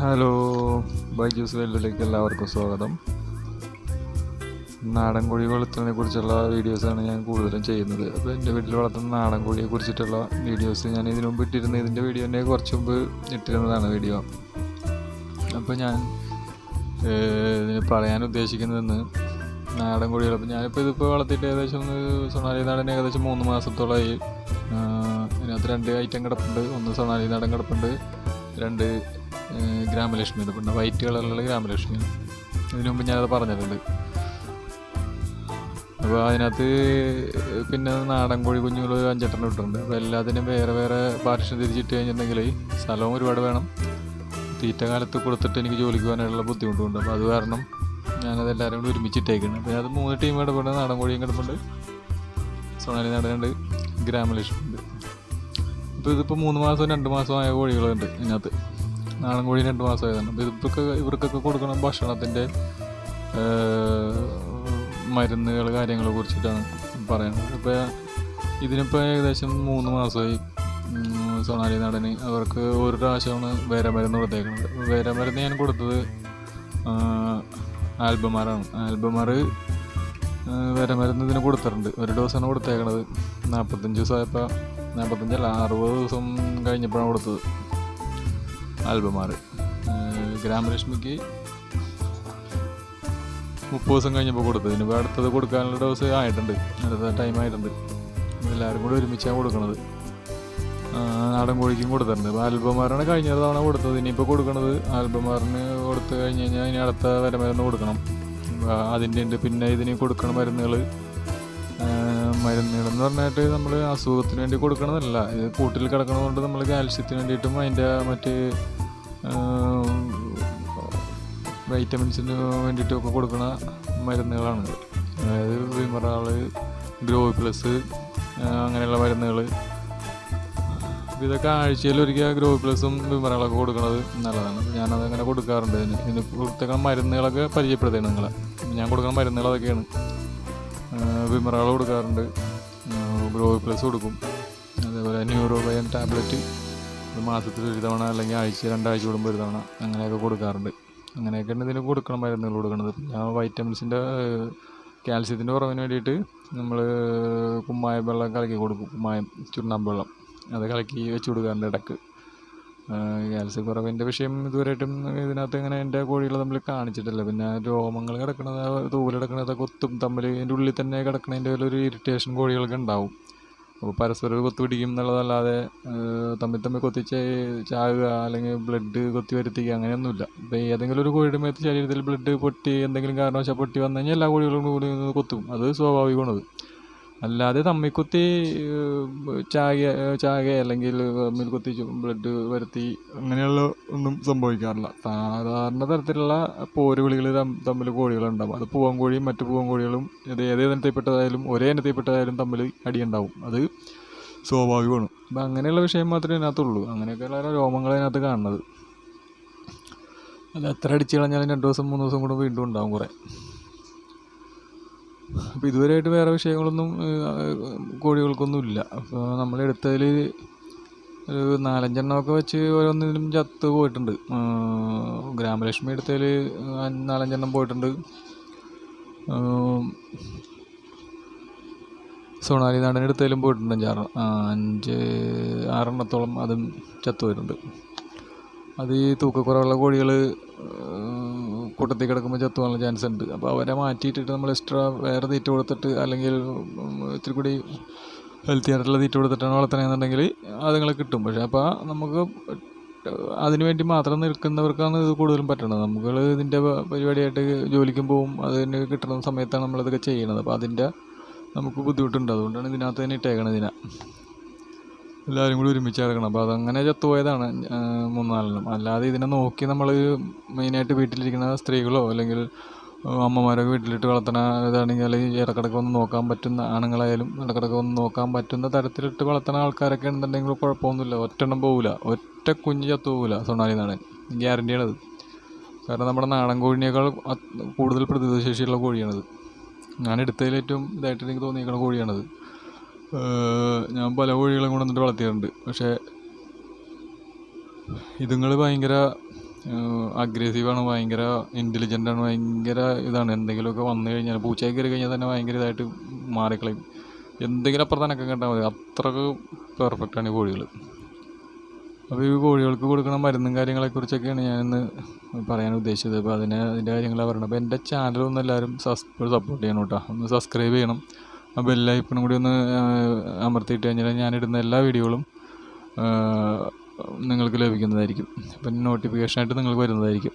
Hello bye juice വേൾഡിലേക്ക് എല്ലാവർക്കും സ്വാഗതം. നാടൻ കോഴി വളർത്തുന്നതിനെ കുറിച്ചുള്ള വീഡിയോസാണ് ഞാൻ കൂടുതലും ചെയ്യുന്നത്. അപ്പോൾ എന്റെ വീട്ടിൽ വളർത്തുന്ന നാടൻ കോഴിയെ കുറിച്ചിട്ടുള്ള വീഡിയോസ് ഞാൻ ഇതിനു മുമ്പ് ഇട്ടിരുന്ന ഇതിന്റെ വീഡിയോ തന്നെ കുറച്ച് മുമ്പ് ഇട്ടിരുന്നതാണ് വീഡിയോ. അപ്പോൾ ഞാൻ ഇതിന് പറയാൻ ഉദ്ദേശിക്കുന്നതെന്ന് നാടൻ കോഴികൾ അപ്പോൾ ഞാനിപ്പോൾ ഇതിപ്പോൾ വളർത്തിയിട്ട് ഏകദേശം സൊണാലി നാടൻ ഏകദേശം മൂന്ന് മാസത്തോളമായി ഇതിനകത്ത് രണ്ട് ഐറ്റം കിടപ്പുണ്ട്. ഒന്ന് സൊണാലി നാടൻ കിടപ്പുണ്ട്. രണ്ട് ഗ്രാമലക്ഷ്മി കിടപ്പുണ്ട് വൈറ്റ് കളറിലുള്ള ഗ്രാമലക്ഷ്മി. ഇതിനു മുമ്പ് ഞാനത് പറഞ്ഞിട്ടുണ്ട്. അപ്പോൾ അതിനകത്ത് പിന്നെ നാടൻ കോഴി കുഞ്ഞുങ്ങൾ ഒരു അഞ്ചെട്ടെണ്ണം ഇട്ടിട്ടുണ്ട്. അപ്പോൾ എല്ലാത്തിനും വേറെ വേറെ പാർട്ടിഷൻ തിരിച്ചിട്ട് കഴിഞ്ഞിട്ടുണ്ടെങ്കിൽ സ്ഥലവും ഒരുപാട് വേണം. തീറ്റ കാലത്ത് കൊടുത്തിട്ട് എനിക്ക് ജോലിക്ക് പോകാനുള്ള ബുദ്ധിമുട്ടുണ്ട്. അപ്പോൾ അത് കാരണം ഞാനത് എല്ലാവരും കൂടി ഒരുമിച്ചിട്ടേക്കാണ്. പിന്നെ അത് മൂന്ന് ടീം ഇടപെടുന്നത് നാടൻ കോഴിയും കിടപ്പുണ്ട്. സോണാലി നാടനുണ്ട്. ഗ്രാമലക്ഷ്മി ഉണ്ട്. അപ്പോൾ ഇതിപ്പോൾ മൂന്ന് മാസവും രണ്ട് മാസവും ആയ കോഴികളുണ്ട് ഇതിനകത്ത്. നാടൻ കോഴി രണ്ട് മാസമായതാണ്. അപ്പോൾ ഇതൊക്കെ ഇവർക്കൊക്കെ കൊടുക്കണം ഭക്ഷണത്തിന്റെ മരുന്നുകൾ കാര്യങ്ങളെ കുറിച്ചിട്ടാണ് പറയുന്നത് ഇപ്പോൾ ഇതിനിപ്പോൾ ഏകദേശം മൂന്ന് മാസമായി സൊണാലി നടന് അവർക്ക് ഒരു പ്രാവശ്യമാണ് വേര മരുന്ന് കൊടുത്തേക്കുന്നത്. അപ്പോൾ വേര മരുന്ന് ഞാൻ കൊടുത്തത് ആൽബമാറാണ്. ആൽബമാർ വേര മരുന്ന് ഇതിന് കൊടുത്തിട്ടുണ്ട്. ഒരു ഡോസാണ് കൊടുത്തേക്കണത്. നാൽപ്പത്തഞ്ച് ദിവസമായപ്പോൾ നാൽപ്പത്തഞ്ചല്ല അറുപത് ദിവസം കഴിഞ്ഞപ്പോഴാണ് കൊടുത്തത്. ആൽബമാർ ഗ്രാമലക്ഷ്മിക്ക് മുപ്പത് ദിവസം കഴിഞ്ഞപ്പോൾ കൊടുത്തത്. ഇനിയിപ്പോൾ അടുത്തത് കൊടുക്കാനുള്ള ഡോസ് ആയിട്ടുണ്ട്. അടുത്ത ടൈം ആയിട്ടുണ്ട്. എല്ലാവരും കൂടി ഒരുമിച്ചാണ് കൊടുക്കുന്നത് നാടൻ കോഴിക്കും കൊടുത്തിട്ടുണ്ട്. ഇപ്പോൾ ആൽബമാറാണ് കഴിഞ്ഞ തവണ കൊടുത്തത്. ഇനിയിപ്പോൾ കൊടുക്കുന്നത് ആൽബമാറിന് കൊടുത്തു കഴിഞ്ഞ് കഴിഞ്ഞാൽ ഇനി അടുത്ത വരമരുന്ന് കൊടുക്കണം. അതിന്റെ ഉണ്ട് പിന്നെ ഇതിന് കൊടുക്കണ മരുന്നുകൾ മരുന്നുകളെന്ന് പറഞ്ഞിട്ട് നമ്മൾ അസുഖത്തിന് വേണ്ടി കൊടുക്കണതല്ല. ഇത് കൂട്ടിൽ കിടക്കണതുകൊണ്ട് നമ്മൾ കാൽസ്യത്തിന് വേണ്ടിയിട്ടും അതിന്റെ മറ്റ് വൈറ്റമിൻസിന് വേണ്ടിയിട്ടൊക്കെ കൊടുക്കുന്ന മരുന്നുകളാണ് അതായത് വിമറാൾ ഗ്രോ പ്ലസ് അങ്ങനെയുള്ള മരുന്നുകൾ ഇതൊക്കെ ആഴ്ചയിൽ ഒരിക്കൽ ഗ്രോ പ്ലസും വിമറകളൊക്കെ കൊടുക്കുന്നത് നല്ലതാണ്. ഞാനത് അങ്ങനെ കൊടുക്കാറുണ്ട്. ഇതിന് ഇതിന് കൊടുത്തേക്കുന്ന മരുന്നുകളൊക്കെ പരിചയപ്പെടുത്തുകയാണ് നിങ്ങളെ. ഞാൻ കൊടുക്കുന്ന മരുന്നുകൾ അതൊക്കെയാണ് വിമറകൾ കൊടുക്കാറുണ്ട്. ഗ്രോ പ്ലസ് കൊടുക്കും. അതേപോലെ ന്യൂറോബയൻ ടാബ്ലറ്റ് ഒരു മാസത്തിൽ ഒരു തവണ അല്ലെങ്കിൽ ആഴ്ച രണ്ടാഴ്ച കൂടുമ്പോൾ ഒരു തവണ അങ്ങനെയൊക്കെ കൊടുക്കാറുണ്ട്. അങ്ങനെയൊക്കെയാണ് ഇതിന് കൊടുക്കണം മരുന്നുകൾ കൊടുക്കുന്നത് പിന്നെ വൈറ്റമിൻസിന്റെ കാൽസ്യത്തിന്റെ കുറവിന് വേണ്ടിയിട്ട് നമ്മൾ കുമ്മായ വെള്ളം കലക്കി കൊടുക്കും. കുമ്മായം ചുണ്ണാമ്പ് വെള്ളം. അത് കലക്കി വെച്ച് കൊടുക്കാറുണ്ട് ഇടയ്ക്ക്. കാൽസ്യ കുറവിന്റെ വിഷയം ഇതുവരെയായിട്ടും ഇതിനകത്ത് ഇങ്ങനെ എന്റെ കോഴികൾ തമ്മിൽ കാണിച്ചിട്ടില്ല. പിന്നെ രോമങ്ങൾ കിടക്കണത് തൂവൽ കിടക്കുന്നത് കൊത്തും തമ്മിൽ അതിന്റെ ഉള്ളിൽ തന്നെ കിടക്കണതിന്റെ ഒരു ഇറിറ്റേഷൻ കോഴികൾക്ക് ഉണ്ടാവും. അപ്പോൾ പരസ്പരം കൊത്തു പിടിക്കും എന്നുള്ളതല്ലാതെ തമ്മിൽ തമ്മിൽ കൊത്തിച്ച് ചാകുക അല്ലെങ്കിൽ ബ്ലഡ് കൊത്തി വരുത്തിക്കുക അങ്ങനെയൊന്നുമില്ല. ഇപ്പോൾ ഏതെങ്കിലും ഒരു കോഴിയുടെ മേത്ത് ശരീരത്തിൽ ബ്ലഡ് പൊട്ടി എന്തെങ്കിലും കാരണവശാൽ പൊട്ടി വന്നു കഴിഞ്ഞാൽ എല്ലാ കോഴികളും കൂടി കൊത്തും. അത് സ്വാഭാവികമാണത്. അല്ലാതെ തമ്മിക്കുത്തി ചാക ചാക അല്ലെങ്കിൽ തമ്മിൽ കുത്തി ബ്ലഡ് വരുത്തി അങ്ങനെയുള്ള ഒന്നും സംഭവിക്കാറില്ല. സാധാരണ തരത്തിലുള്ള പോരുവിളികൾ തമ്മിൽ കോഴികളുണ്ടാവും. അത് പൂവൻ കോഴിയും മറ്റു പൂവൻ കോഴികളും ഇത് ഏത് ഇനത്തിൽപ്പെട്ടതായാലും ഒരേ ഇനത്തിൽപ്പെട്ടതായാലും തമ്മിൽ അടിയുണ്ടാവും. അത് സ്വാഭാവികമാണ്. അപ്പം അങ്ങനെയുള്ള വിഷയം മാത്രമേ ഇതിനകത്തുള്ളൂ. അങ്ങനെയൊക്കെയുള്ള രോമങ്ങൾ അതിനകത്ത് കാണുന്നത്. അത് എത്ര അടിച്ച് കളഞ്ഞാലും രണ്ട് ദിവസം മൂന്ന് ദിവസം കൂടെ വീണ്ടും ഉണ്ടാവും കുറേ. അപ്പോൾ ഇതുവരെയായിട്ട് വേറെ വിഷയങ്ങളൊന്നും കോഴികൾക്കൊന്നും ഇല്ല അപ്പോൾ നമ്മളെടുത്തതിൽ ഒരു നാലഞ്ചെണ്ണമൊക്കെ വെച്ച് ഓരോന്നിലും ചത്ത് പോയിട്ടുണ്ട്. ഗ്രാമലക്ഷ്മി എടുത്തതിൽ നാലഞ്ചെണ്ണം പോയിട്ടുണ്ട്. സോണാലി നാടൻ എടുത്തതിലും പോയിട്ടുണ്ട് അഞ്ചാറ് അഞ്ച് ആറെണ്ണത്തോളം അതും ചത്തു പോയിട്ടുണ്ട്. അത് ഈ തൂക്കക്കുറവുള്ള കോഴികൾ കൂട്ടത്തിൽ കിടക്കുമ്പോൾ ചത്തു പോകാനുള്ള ചാൻസ് ഉണ്ട്. അപ്പോൾ അവരെ മാറ്റിയിട്ടിട്ട് നമ്മൾ എക്സ്ട്രാ വേറെ തീറ്റ കൊടുത്തിട്ട് അല്ലെങ്കിൽ ഇത്തിരി കൂടി ഹെൽത്തി ആയിട്ടുള്ള തീറ്റ കൊടുത്തിട്ടാണ് വളർത്തണമെന്നുണ്ടെങ്കിൽ അതുങ്ങളെ കിട്ടും. പക്ഷേ അപ്പോൾ നമുക്ക് അതിന് വേണ്ടി മാത്രം നിൽക്കുന്നവർക്കാണ് ഇത് കൂടുതലും പറ്റണത്. നമുക്ക് ഇതിന്റെ പരിപാടിയായിട്ട് ജോലിക്കും പോവും അതിന് കിട്ടുന്ന സമയത്താണ് നമ്മളിതൊക്കെ ചെയ്യണത്. അപ്പോൾ അതിന്റെ നമുക്ക് ബുദ്ധിമുട്ടുണ്ട്. അതുകൊണ്ടാണ് ഇതിനകത്ത് തന്നെ ഇട്ടേക്കണത് ഇതിനെ. എല്ലാവരും കൂടി ഒരുമിച്ച് ഇറങ്ങണം അപ്പോൾ അതങ്ങനെ ചത്തുപോയതാണ് മൂന്നാലെണ്ണം. അല്ലാതെ ഇതിനെ നോക്കി നമ്മൾ മെയിനായിട്ട് വീട്ടിലിരിക്കുന്ന സ്ത്രീകളോ അല്ലെങ്കിൽ അമ്മമാരൊക്കെ വീട്ടിലിട്ട് വളർത്തണ ഇതാണെങ്കിൽ അല്ലെങ്കിൽ ഇടക്കിടക്ക് ഒന്ന് നോക്കാൻ പറ്റുന്ന ആണുങ്ങളായാലും ഇടക്കിടക്ക് ഒന്ന് നോക്കാൻ പറ്റുന്ന തരത്തിലിട്ട് വളർത്തണ ആൾക്കാരൊക്കെ ഉണ്ടെന്നുണ്ടെങ്കിൽ കുഴപ്പമൊന്നുമില്ല. ഒറ്റെണ്ണം പോകില്ല ഒറ്റ കുഞ്ഞ് ചത്തു പോവില്ല സൊണാലി നാടൻ. ഗ്യാരണ്ടിയാണത് കാരണം നമ്മുടെ നാടൻ കോഴിനേക്കാൾ കൂടുതൽ പ്രതിരോധശേഷിയുള്ള കോഴിയാണത്. ഞാൻ എടുത്തതിൽ ഏറ്റവും ഇതായിട്ട് എനിക്ക് തോന്നിയേക്കുന്ന കോഴിയാണത്. ഞാൻ പല കോഴികളും കൊണ്ടുവന്നിട്ട് വളർത്തിയിട്ടുണ്ട്. പക്ഷേ ഇതുങ്ങൾ ഭയങ്കര അഗ്രസീവാണ് ഭയങ്കര ഇന്റലിജന്റാണ് ഭയങ്കര ഇതാണ്. എന്തെങ്കിലുമൊക്കെ വന്നു കഴിഞ്ഞാൽ പൂച്ചയൊക്കെ കയറി കഴിഞ്ഞാൽ തന്നെ ഭയങ്കര ഇതായിട്ട് മാറിക്കളയും. എന്തെങ്കിലും അപ്പുറത്ത് അനക്കം കണ്ടാൽ മതി. അത്രയ്ക്ക് പെർഫെക്റ്റാണ് ഈ കോഴികൾ അപ്പോൾ ഈ കോഴികൾക്ക് കൊടുക്കുന്ന മരുന്നും കാര്യങ്ങളെക്കുറിച്ചൊക്കെയാണ് ഞാനിന്ന് പറയാൻ ഉദ്ദേശിച്ചത്. അപ്പോൾ അതിന് അതിന്റെ കാര്യങ്ങളാണ് പറയുന്നത്. അപ്പോൾ എന്റെ ചാനലൊന്ന് എല്ലാവരും സപ്പോർട്ട് ചെയ്യണം കേട്ടോ. ഒന്ന് സബ്സ്ക്രൈബ് ചെയ്യണം. ആ ബെല്ലൈക്കണും കൂടി ഒന്ന് അമർത്തിയിട്ട് കഴിഞ്ഞാൽ ഞാനിടുന്ന എല്ലാ വീഡിയോകളും നിങ്ങൾക്ക് ലഭിക്കുന്നതായിരിക്കും. അപ്പം നോട്ടിഫിക്കേഷനായിട്ട് നിങ്ങൾക്ക് വരുന്നതായിരിക്കും.